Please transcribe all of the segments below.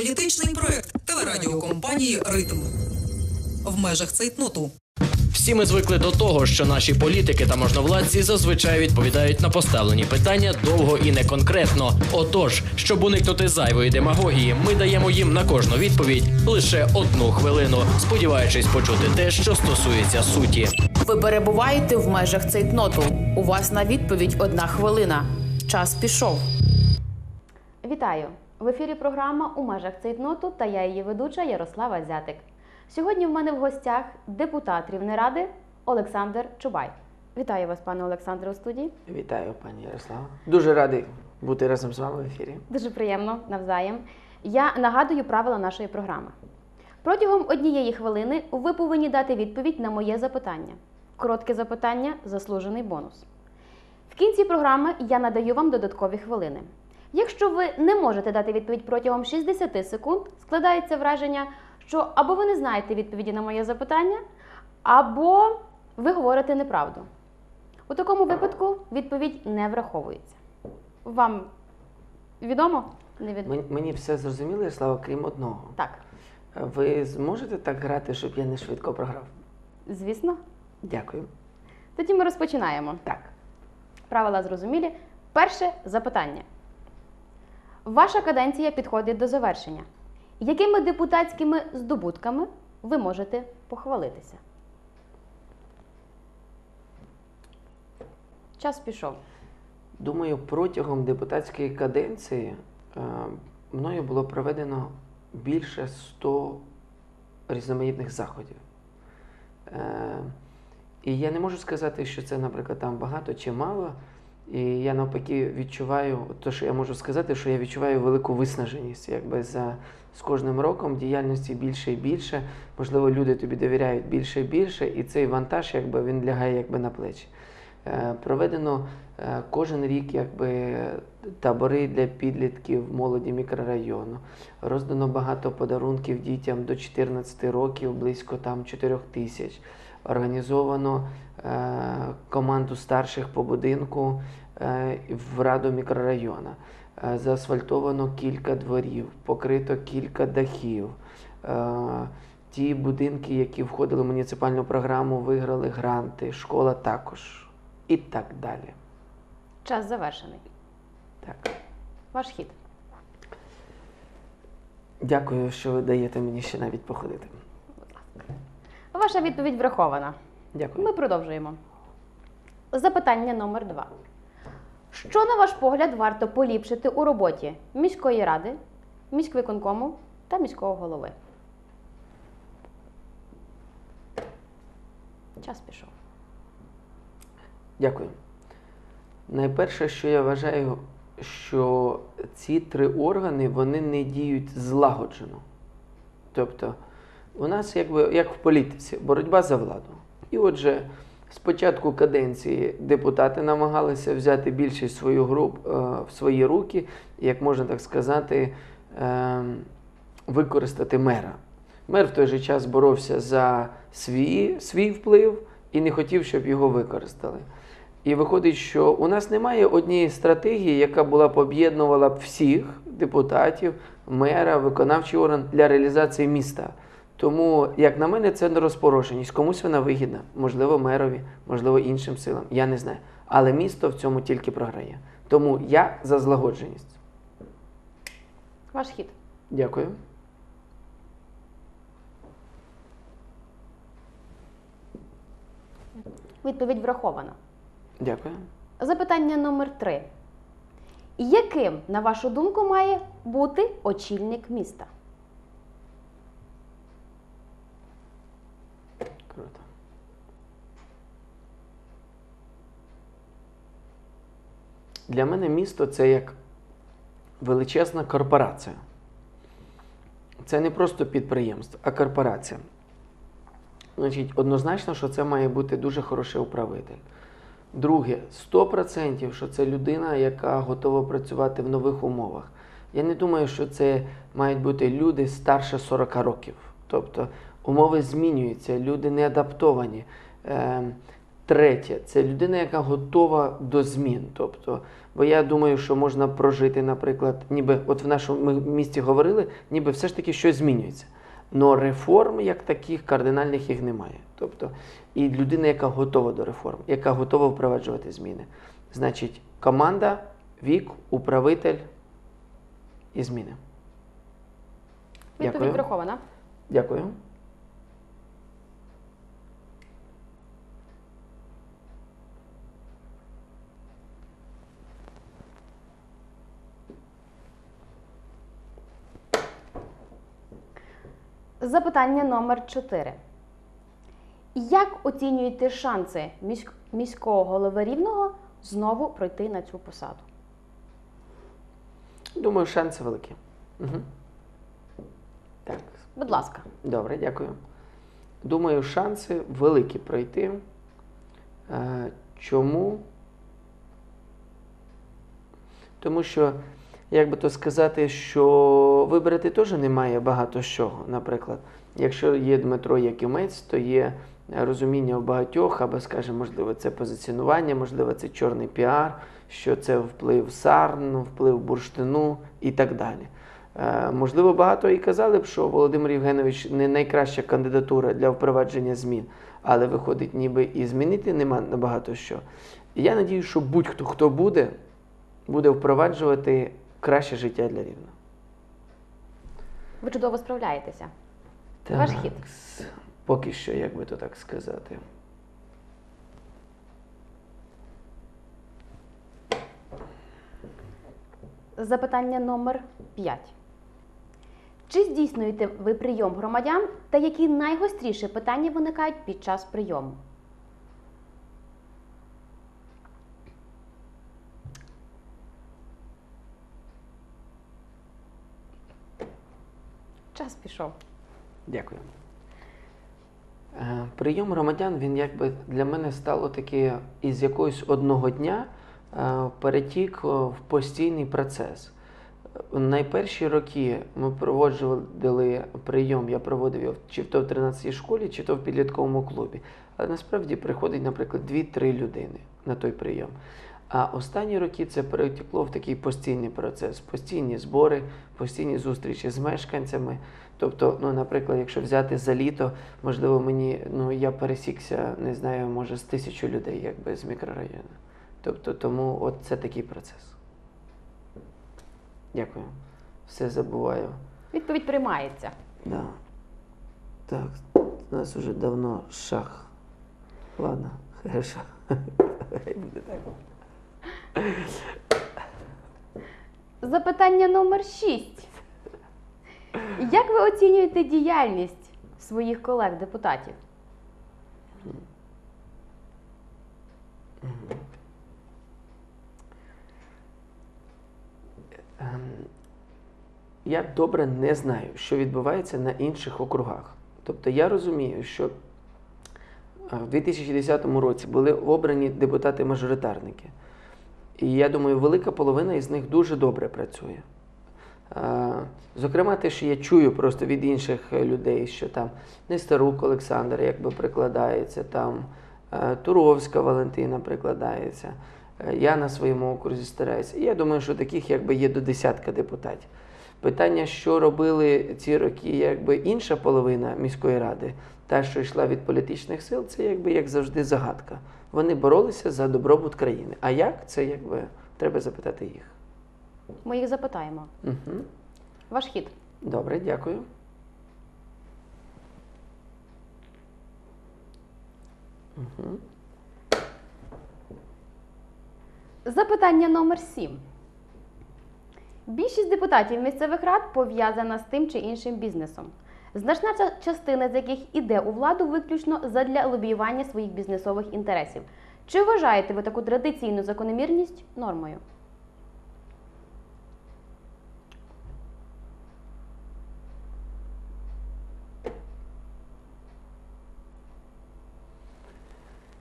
Політичний проект телерадіокомпанії Ритм в межах цейтноту. Всі ми звикли до того, що наші політики та можновладці зазвичай відповідають на поставлені питання довго і не конкретно. Отож, щоб уникнути зайвої демагогії, ми даємо їм на кожну відповідь лише одну хвилину, сподіваючись почути те, що стосується суті. Ви перебуваєте в межах цейтноту. У вас на відповідь одна хвилина. Час пішов. Вітаю! В ефірі програма у межах цейтноту та я її ведуча Ярослава Зятик. Сьогодні в мене в гостях депутат Рівнеради Олександр Чубай. Вітаю вас, пане Олександре, у студії. Вітаю, пані Ярослава. Дуже радий бути разом з вами в ефірі. Дуже приємно навзаєм. Я нагадую правила нашої програми. Протягом однієї хвилини ви повинні дати відповідь на моє запитання. Коротке запитання заслужений бонус. В кінці програми я надаю вам додаткові хвилини. Якщо ви не можете дати відповідь протягом 60 секунд, складається враження, що або ви не знаєте відповіді на моє запитання, або ви говорите неправду. У такому випадку відповідь не враховується. Вам відомо? Не відомо? Мені, все зрозуміло, Ярослава, крім одного. Так, Ви зможете так грати, щоб я не швидко програв? звісно. Дякую. Тоді ми розпочинаємо. Так. Правила зрозумілі. Перше запитання. Ваша каденція підходить до завершення. Якими депутатськими здобутками ви можете похвалитися? Час пішов. Думаю, протягом депутатської каденції е, мною було проведено більше 100 різноманітних заходів. Е, і я не можу сказати, що це, наприклад, там багато чи мало. І я навпаки відчуваю, то, що я можу сказати, що я відчуваю велику виснаженість. Якби за з кожним роком діяльності більше і більше. Можливо, люди тобі довіряють більше і більше, і цей вантаж якби, він лягає якби, на плечі. Е, Проведено е, кожен рік якби, табори для підлітків молоді мікрорайону. Роздано багато подарунків дітям до 14 років, близько там 4 тисяч. Організовано е, команду старших по будинку е, в раду мікрорайону. Е, заасфальтовано кілька дворів, покрито кілька дахів. Ті будинки, які входили в муніципальну програму, виграли гранти, школа також. І так далі. Час завершений. Так. Ваш хід. Дякую, що ви даєте мені ще навіть походити. Ваша відповідь врахована. Дякую. Ми продовжуємо. Запитання номер два. Що, на ваш погляд, варто поліпшити у роботі міської ради, міськвиконкому та міського голови? Час пішов. Дякую. Найперше, що я вважаю, що ці три органи вони не діють злагоджено. Тобто, у нас якби як в політиці боротьба за владу. І отже, з початку каденції депутати намагалися взяти більшість свою груп е, в свої руки, як можна так сказати, е, використати мера. Мер в той же час боровся за свій, свій вплив і не хотів, щоб його використали. І виходить, що у нас немає однієї стратегії, яка була б об'єднувала б всіх депутатів, мера, виконавчий орган для реалізації міста. Тому, як на мене, це нерозпорошеність. Комусь вона вигідна, можливо, мерові, можливо, іншим силам. Я не знаю. Але місто в цьому тільки програє. Тому я за злагодженість. Ваш хід. Дякую. Відповідь врахована. Дякую. Запитання номер три. Яким, на вашу думку, має бути очільник міста? Круто. Для мене місто це як величезна корпорація. Це не просто підприємство, а корпорація. Значить, однозначно, що це має бути дуже хороший управитель. Друге, 100%, що це людина, яка готова працювати в нових умовах. Я не думаю, що це мають бути люди старше 40 років. Тобто умови змінюються, люди не адаптовані. Е, Третє це людина, яка готова до змін. Тобто, бо я думаю, що можна прожити, наприклад, ніби от в нашому місті говорили, ніби все ж таки щось змінюється. Но реформ як таких кардинальних їх немає. Тобто, і людина, яка готова до реформ, яка готова впроваджувати зміни. Значить, команда, вік, управитель і зміни. Відповідь Дякую. врахована. Дякую. Запитання номер 4. Як оцінюєте шанси міського голови рівного знову пройти на цю посаду? Думаю, шанси великі. Угу. Так, Будь ласка. добре, дякую. Думаю, шанси великі пройти. Е, Чому? Тому що, як би то сказати, що вибрати теж немає багато чого. Наприклад, якщо є Дмитро Якимець, то є розуміння у багатьох, або, скажімо, можливо, це позиціонування, можливо, це чорний піар, що це вплив сарн, вплив бурштину і так далі. Е, Можливо, багато і казали б, що Володимир Євгенович не найкраща кандидатура для впровадження змін, але виходить, ніби і змінити нема набагато що. Я надію, що будь-хто хто буде, буде впроваджувати краще життя для рівного. Ви чудово справляєтеся. Ваш хід. Поки що, як би то так сказати. Запитання номер 5. Чи здійснюєте ви прийом громадян та які найгостріші питання виникають під час прийому? Час. Дякую. Е, Прийом громадян він якби для мене стало таки із якогось одного дня е, перетік в постійний процес. Е, Найперші роки ми проводжували прийом, я проводив його чи то в 13-й школі, чи то в підлітковому клубі. Але насправді приходить, наприклад, 2-3 людини на той прийом. А останні роки це перетекло в такий постійний процес, постійні збори, постійні зустрічі з мешканцями. Тобто, ну, наприклад, якщо взяти за літо, можливо, мені ну я пересікся, не знаю, може з тисячу людей, якби з мікрорайону. Тобто, тому от це такий процес. Дякую. Все забуваю. Відповідь приймається. Да. Так, у нас уже давно шах. Ладно, хорошо. Хай буде так. Запитання номер 6. Як ви оцінюєте діяльність своїх колег-депутатів? Ем, Я добре не знаю, що відбувається на інших округах. Тобто я розумію, що е, в 2010 році були обрані депутати-мажоритарники. І я думаю, велика половина із них дуже добре працює. Зокрема, те, що я чую просто від інших людей, що там Нестерук Олександр якби прикладається, там е, Туровська Валентина прикладається. Е, Я на своєму окрузі стараюся. І я думаю, що таких якби є до десятка депутатів. Питання, що робили ці роки, якби інша половина міської ради, та, що йшла від політичних сил, це якби як завжди загадка. Вони боролися за добробут країни. А як це якби треба запитати їх? Ми їх запитаємо. Угу. Ваш хід. Добре, дякую. Угу. Запитання номер 7. Більшість депутатів місцевих рад пов'язана з тим чи іншим бізнесом. Значна частина з яких іде у владу виключно задля лобіювання своїх бізнесових інтересів. Чи вважаєте ви таку традиційну закономірність нормою?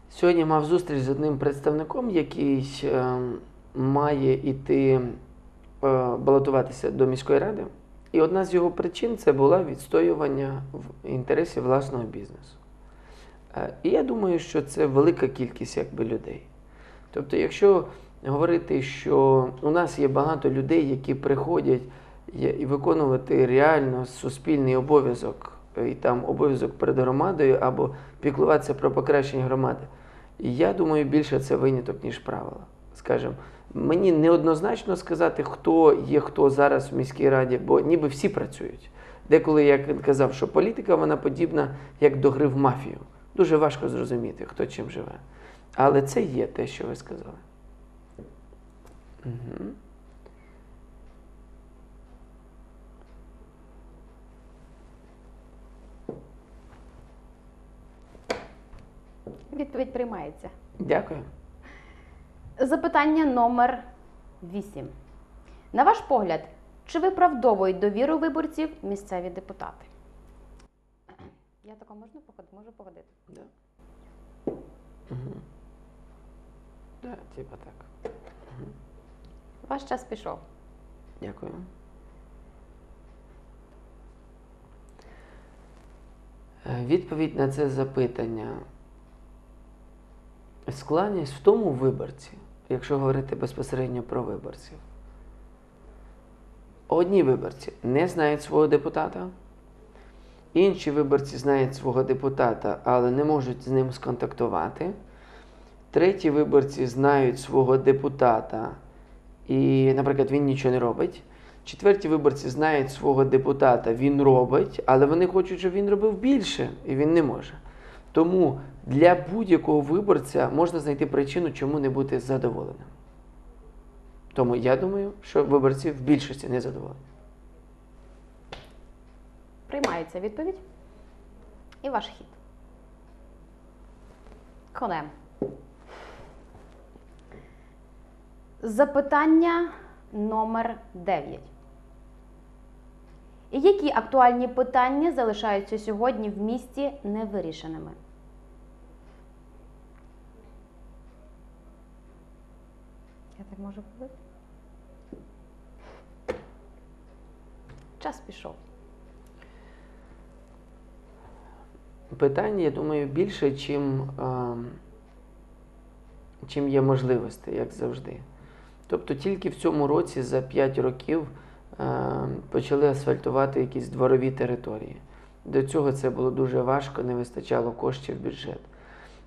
Сьогодні мав зустріч з одним представником, який е, має йти е, балотуватися до міської ради. І одна з його причин це була відстоювання в інтересів власного бізнесу. Е, І я думаю, що це велика кількість якби, людей. Тобто, якщо говорити, що у нас є багато людей, які приходять і виконувати реально суспільний обов'язок, е, і там обов'язок перед громадою або піклуватися про покращення громади. Я думаю, більше це виняток, ніж правило. Скажімо, мені неоднозначно сказати, хто є хто зараз в міській раді, бо ніби всі працюють. Деколи я казав, що політика вона подібна як до гри в мафію. Дуже важко зрозуміти, хто чим живе. Але це є те, що ви сказали. Угу. Відповідь приймається. Дякую. Запитання номер 8. На ваш погляд, чи виправдовують довіру виборців місцеві депутати? Я тако можна походити? Можу погодити. Да. Угу. Да, типа так. Ваш час пішов. Дякую. Е, Відповідь на це запитання. Складність в тому виборці, якщо говорити безпосередньо про виборців. Одні виборці не знають свого депутата, інші виборці знають свого депутата, але не можуть з ним сконтактувати. Треті виборці знають свого депутата, і, наприклад, він нічого не робить. Четверті виборці знають свого депутата, він робить, але вони хочуть, щоб він робив більше, і він не може. Тому для будь-якого виборця можна знайти причину, чому не бути задоволеним. Тому я думаю, що виборці в більшості не задоволені. Приймається відповідь. І ваш хід. Конем. Запитання номер 9. Які актуальні питання залишаються сьогодні в місті невирішеними? Я так можу говорити? Час пішов. Питань, я думаю, більше, чим, ем, чим є можливостей, як завжди. Тобто тільки в цьому році за 5 років почали асфальтувати якісь дворові території. До цього це було дуже важко, не вистачало коштів в бюджет.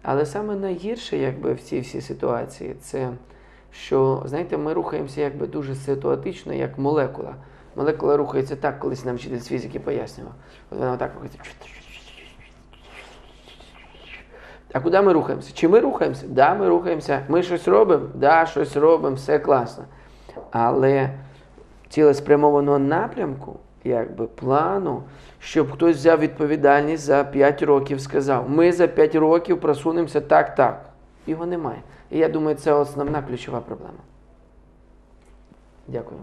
Але саме найгірше, якби в цій всій ситуації, це що, знаєте, ми рухаємося якби дуже ситуатично, як молекула. Молекула рухається так, колись нам вчитель з фізики пояснював. От вона отак рухається. А куди ми рухаємося? Чи ми рухаємося? Да, ми рухаємося. Ми щось робимо? Да, щось робимо, все класно. Але цілеспрямованого напрямку, якби плану, щоб хтось взяв відповідальність за 5 років, сказав, ми за 5 років просунемося так, так. Його немає. І я думаю, це основна ключова проблема. Дякую.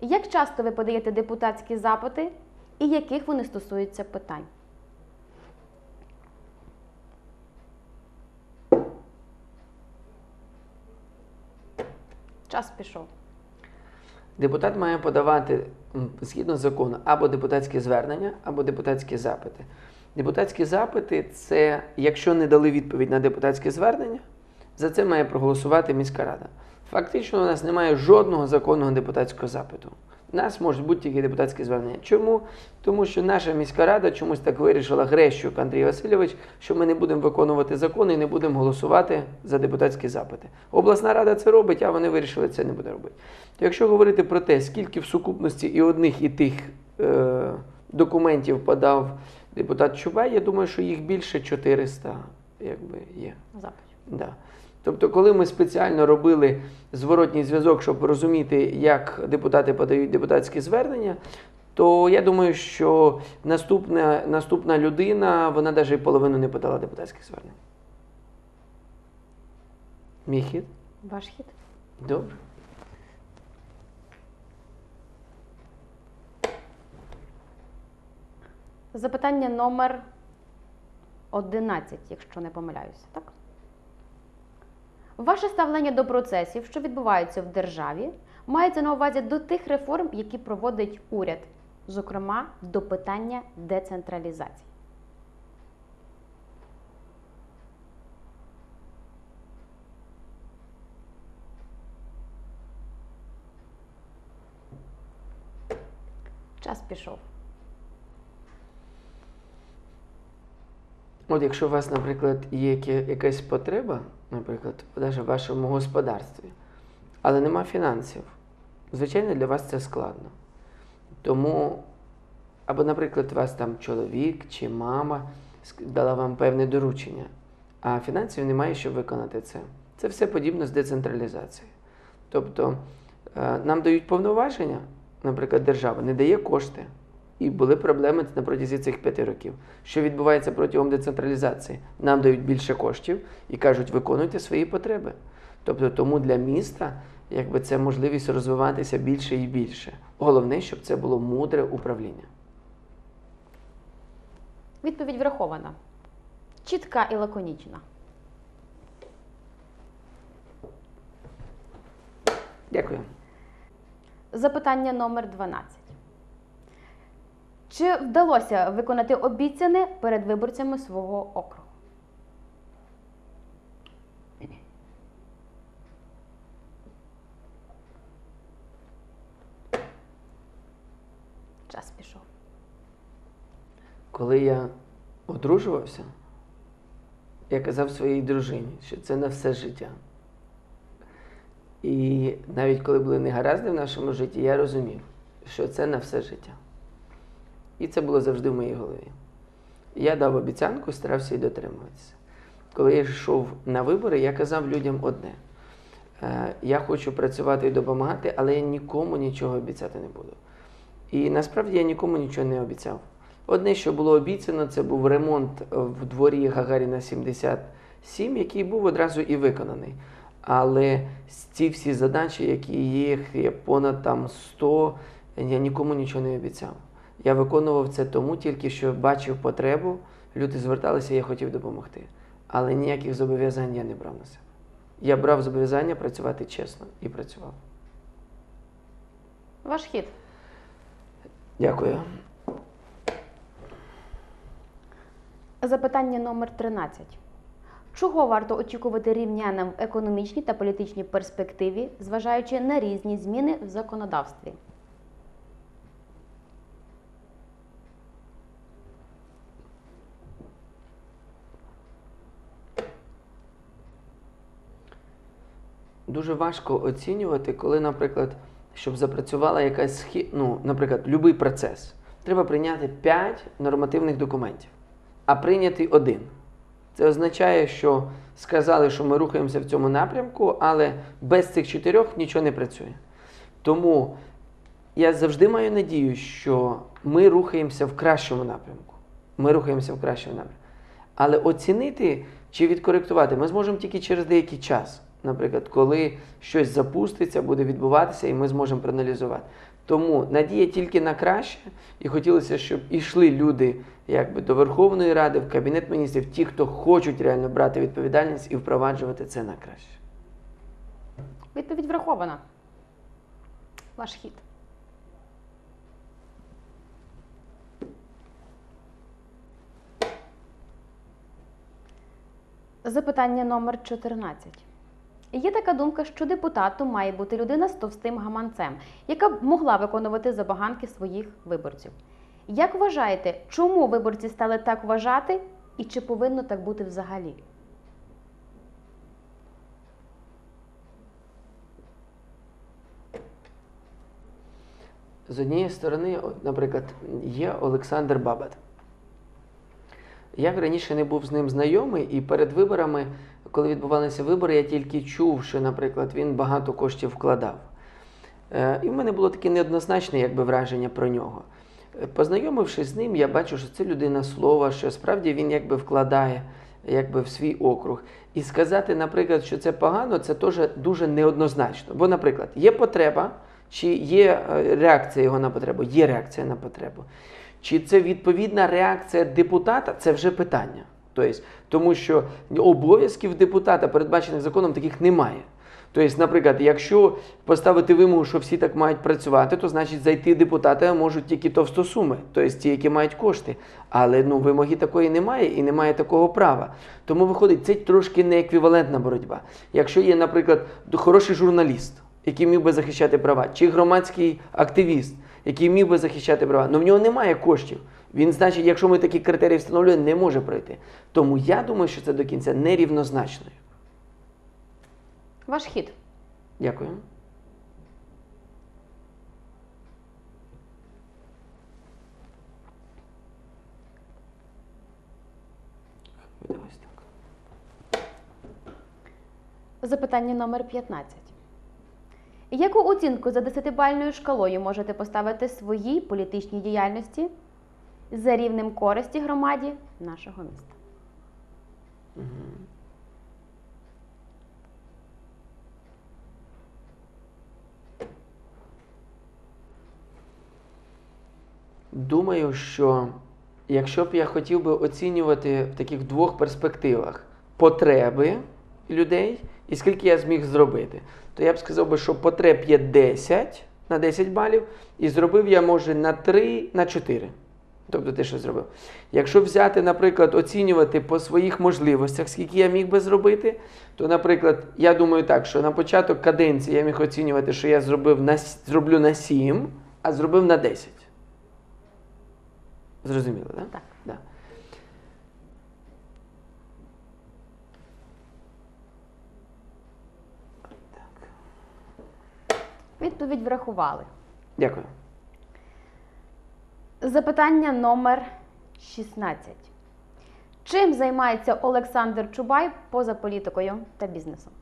Як часто ви подаєте депутатські запити і яких вони стосуються питань? Час пішов. Депутат має подавати згідно закону або депутатські звернення, або депутатські запити. Депутатські запити це, якщо не дали відповідь на депутатське звернення, за це має проголосувати міська рада. Фактично, у нас немає жодного законного депутатського запиту. У нас можуть бути тільки депутатські звернення. Чому? Тому що наша міська рада чомусь так вирішила Грещук Андрій Васильович, що ми не будемо виконувати закони і не будемо голосувати за депутатські запити. Обласна рада це робить, а вони вирішили це не буде робити. То якщо говорити про те, скільки в сукупності і одних, і тих е, документів подав депутат Чубай, я думаю, що їх більше 400 якби, є. Запит. Да. Тобто, коли ми спеціально робили зворотній зв'язок, щоб розуміти, як депутати подають депутатські звернення, то я думаю, що наступна, наступна людина, вона навіть половину не подала депутатських звернень. Мій хід? Ваш хід. Добре. Запитання номер 11, якщо не помиляюся, так? Ваше ставлення до процесів, що відбуваються в державі, мається на увазі до тих реформ, які проводить уряд, зокрема до питання децентралізації. Час пішов. От якщо у вас, наприклад, є якась потреба, наприклад, навіть в вашому господарстві, але нема фінансів, звичайно, для вас це складно. Тому, або, наприклад, у вас там чоловік чи мама дала вам певне доручення, а фінансів немає, щоб виконати це. Це все подібно з децентралізацією. Тобто е, нам дають повноваження, наприклад, держава не дає кошти. І були проблеми на протязі цих п'яти років. Що відбувається протягом децентралізації? Нам дають більше коштів і кажуть, виконуйте свої потреби. Тобто тому для міста якби це можливість розвиватися більше і більше. Головне, щоб це було мудре управління. Відповідь врахована. Чітка і лаконічна. Дякую. Запитання номер 12. Чи вдалося виконати обіцяне перед виборцями свого округу? Час пішов. Коли я одружувався, я казав своїй дружині, що це на все життя. І навіть коли були негаразди в нашому житті, я розумів, що це на все життя. І це було завжди в моїй голові. Я дав обіцянку, старався її дотримуватися. Коли я йшов на вибори, я казав людям одне: Е, я хочу працювати і допомагати, але я нікому нічого обіцяти не буду. І насправді я нікому нічого не обіцяв. Одне, що було обіцяно, це був ремонт в дворі Гагаріна 77, який був одразу і виконаний. Але ці всі задачі, які їх є понад там 100, я нікому нічого не обіцяв. Я виконував це тому тільки, що бачив потребу, люди зверталися, я хотів допомогти. Але ніяких зобов'язань я не брав на себе. Я брав зобов'язання працювати чесно і працював. Ваш хід. Дякую. Запитання номер 13. Чого варто очікувати рівнянам в економічній та політичній перспективі, зважаючи на різні зміни в законодавстві? Дуже важко оцінювати, коли, наприклад, щоб запрацювала якась схі... ну, наприклад, будь-який процес. Треба прийняти 5 нормативних документів, а прийняти один. Це означає, що сказали, що ми рухаємося в цьому напрямку, але без цих чотирьох нічого не працює. Тому я завжди маю надію, що ми рухаємося в кращому напрямку. Ми рухаємося в кращому напрямку. Але оцінити чи відкоректувати ми зможемо тільки через деякий час. Наприклад, коли щось запуститься, буде відбуватися, і ми зможемо проаналізувати. Тому надія тільки на краще, і хотілося, щоб ішли люди якби до Верховної Ради, в Кабінет міністрів, ті, хто хочуть реально брати відповідальність і впроваджувати це на краще. Відповідь врахована. Ваш хід. Запитання номер 14. Є така думка, що депутатом має бути людина з товстим гаманцем, яка б могла виконувати забаганки своїх виборців. Як вважаєте, чому виборці стали так вважати і чи повинно так бути взагалі? З однієї сторони, наприклад, є Олександр Бабат. Я раніше не був з ним знайомий, і перед виборами, коли відбувалися вибори, я тільки чув, що, наприклад, він багато коштів вкладав. Е, І в мене було таке неоднозначне якби, враження про нього. Е, Познайомившись з ним, я бачу, що це людина слова, що справді він якби вкладає якби, в свій округ. І сказати, наприклад, що це погано, це теж дуже неоднозначно. Бо, наприклад, є потреба, чи є е, реакція його на потребу? Є реакція на потребу. Чи це відповідна реакція депутата? Це вже питання. Тобто, тому що обов'язків депутата, передбачених законом, таких немає. Тобто, наприклад, якщо поставити вимогу, що всі так мають працювати, то значить зайти депутати можуть тільки товстосуми, тобто ті, які мають кошти. Але ну, вимоги такої немає і немає такого права. Тому виходить, це трошки не еквівалентна боротьба. Якщо є, наприклад, хороший журналіст, який міг би захищати права, чи громадський активіст, який міг би захищати права, але в нього немає коштів. Він, значить, якщо ми такі критерії встановлюємо, не може пройти. Тому я думаю, що це до кінця нерівнозначно. Ваш хід. Дякую. Запитання номер 15. Яку оцінку за 10-бальною шкалою можете поставити своїй політичній діяльності за рівнем користі громаді нашого міста? Думаю, що якщо б я хотів би оцінювати в таких двох перспективах потреби людей і скільки я зміг зробити, то я б сказав би, що потреб є 10 на 10 балів, і зробив я може на 3 на 4. Тобто те, що зробив. Якщо взяти, наприклад, оцінювати по своїх можливостях, скільки я міг би зробити, то, наприклад, я думаю так, що на початок каденції я міг оцінювати, що я зробив на, зроблю на 7, а зробив на 10. Зрозуміло, так? Так. Да. Відповідь врахували. Дякую. Запитання номер 16. Чим займається Олександр Чубай поза політикою та бізнесом?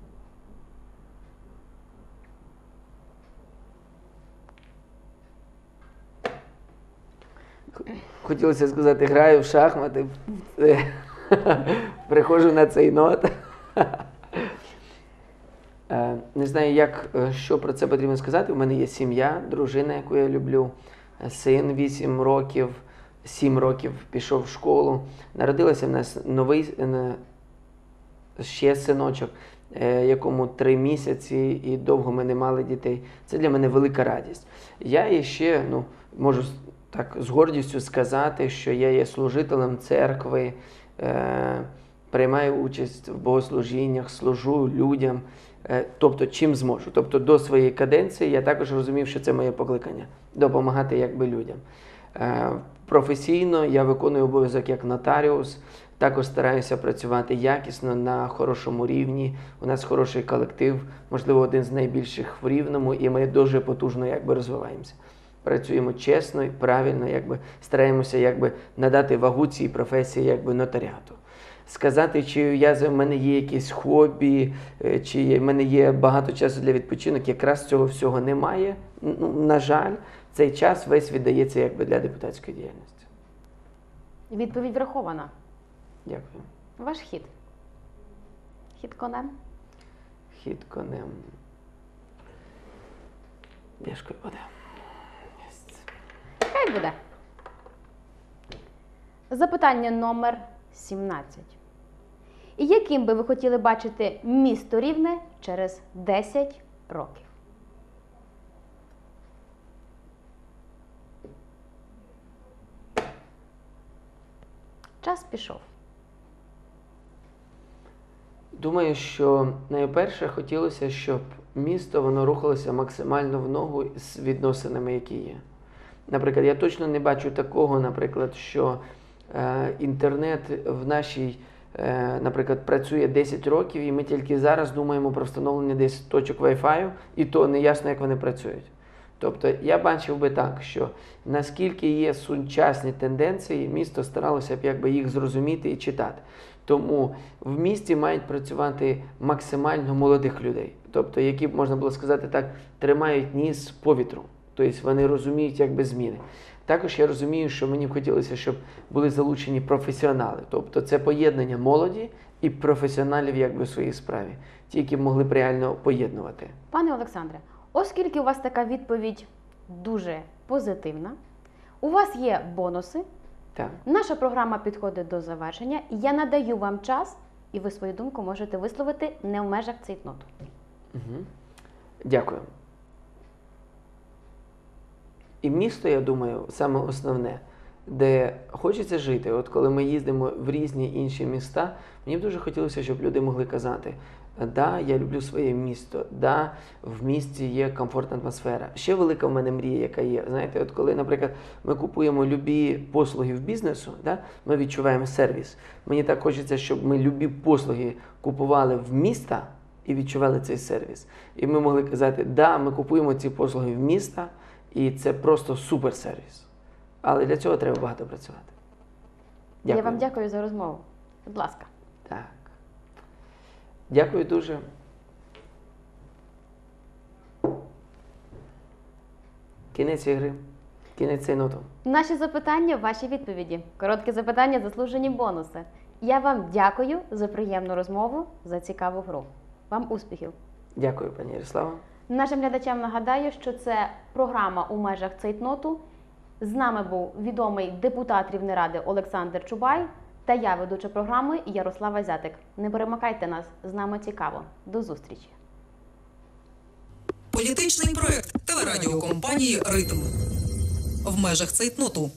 Хотілося сказати, граю в шахмати, приходжу на цей нот. Е, Не знаю, як, е, що про це потрібно сказати. У мене є сім'я, дружина, яку я люблю, е, син 8 років, 7 років пішов в школу. Народилася в нас новий ще синочок, якому три місяці і довго ми не мали дітей. Це для мене велика радість. Я ще ну, можу так з гордістю сказати, що я є служителем церкви, приймаю участь в богослужіннях, служу людям. Е, тобто, чим зможу. Тобто до своєї каденції я також розумів, що це моє покликання допомагати якби людям. Е, Професійно я виконую обов'язок як нотаріус, також стараюся працювати якісно на хорошому рівні. У нас хороший колектив, можливо, один з найбільших в рівному, і ми дуже потужно якби розвиваємося. Працюємо чесно і правильно, якби стараємося якби надати вагу цій професії якби нотаріату. Сказати, чи я в мене є якісь хобі, е, чи в мене є багато часу для відпочинок, якраз цього всього немає. Ну, на жаль, цей час весь віддається якби для депутатської діяльності. Відповідь врахована. Дякую. Ваш хід. Хід конем. Хід конем. Дяжкою буде. Хай буде. Запитання номер 17. І яким би ви хотіли бачити місто Рівне через 10 років? Час пішов. Думаю, що найперше хотілося, щоб місто воно рухалося максимально в ногу з відносинами, які є. Наприклад, я точно не бачу такого, наприклад, що е, інтернет в нашій, наприклад, працює 10 років, і ми тільки зараз думаємо про встановлення десь точок Wi-Fi, і то не ясно, як вони працюють. Тобто я бачив би так, що наскільки є сучасні тенденції, місто старалося б якби їх зрозуміти і читати. Тому в місті мають працювати максимально молодих людей, тобто, які б можна було сказати так, тримають ніс по вітру. Тобто вони розуміють якби зміни. Також я розумію, що мені б хотілося, щоб були залучені професіонали. Тобто це поєднання молоді і професіоналів якби в своїй справі, ті, які б могли б реально поєднувати. Пане Олександре, оскільки у вас така відповідь дуже позитивна, у вас є бонуси. Так. Наша програма підходить до завершення. Я надаю вам час, і ви свою думку можете висловити не в межах цейтноту. Дякую. І місто, я думаю, саме основне, де хочеться жити. От коли ми їздимо в різні інші міста, мені б дуже хотілося, щоб люди могли казати: да, я люблю своє місто, да, в місті є комфортна атмосфера. Ще велика в мене мрія, яка є. Знаєте, от коли, наприклад, ми купуємо любі послуги в бізнесу, да, ми відчуваємо сервіс. Мені так хочеться, щоб ми любі послуги купували в міста і відчували цей сервіс. І ми могли казати, да, ми купуємо ці послуги в міста, і це просто суперсервіс. Але для цього треба багато працювати. Я вам дякую за розмову. Будь ласка. Так. Дякую дуже. Кінець ігри. Кінець цейноту. Наші запитання, ваші відповіді. Короткі запитання, заслужені бонуси. Я вам дякую за приємну розмову, за цікаву гру. Вам успіхів! Дякую, пані Ярослава. Нашим глядачам нагадаю, що це програма у межах цейтноту. З нами був відомий депутат Рівнеради Олександр Чубай та я, ведуча програми Ярослава Зятик. Не перемикайте нас, з нами цікаво. До зустрічі! Політичний проект телерадіокомпанії Ритм в межах цейтноту.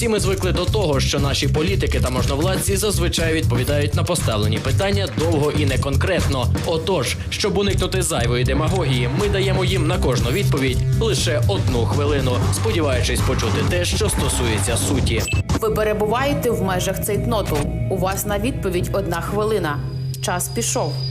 Всі ми звикли до того, що наші політики та можновладці зазвичай відповідають на поставлені питання довго і не конкретно. Отож, щоб уникнути зайвої демагогії, ми даємо їм на кожну відповідь лише одну хвилину, сподіваючись почути те, що стосується суті. Ви перебуваєте в межах цейтноту. У вас на відповідь одна хвилина. Час пішов.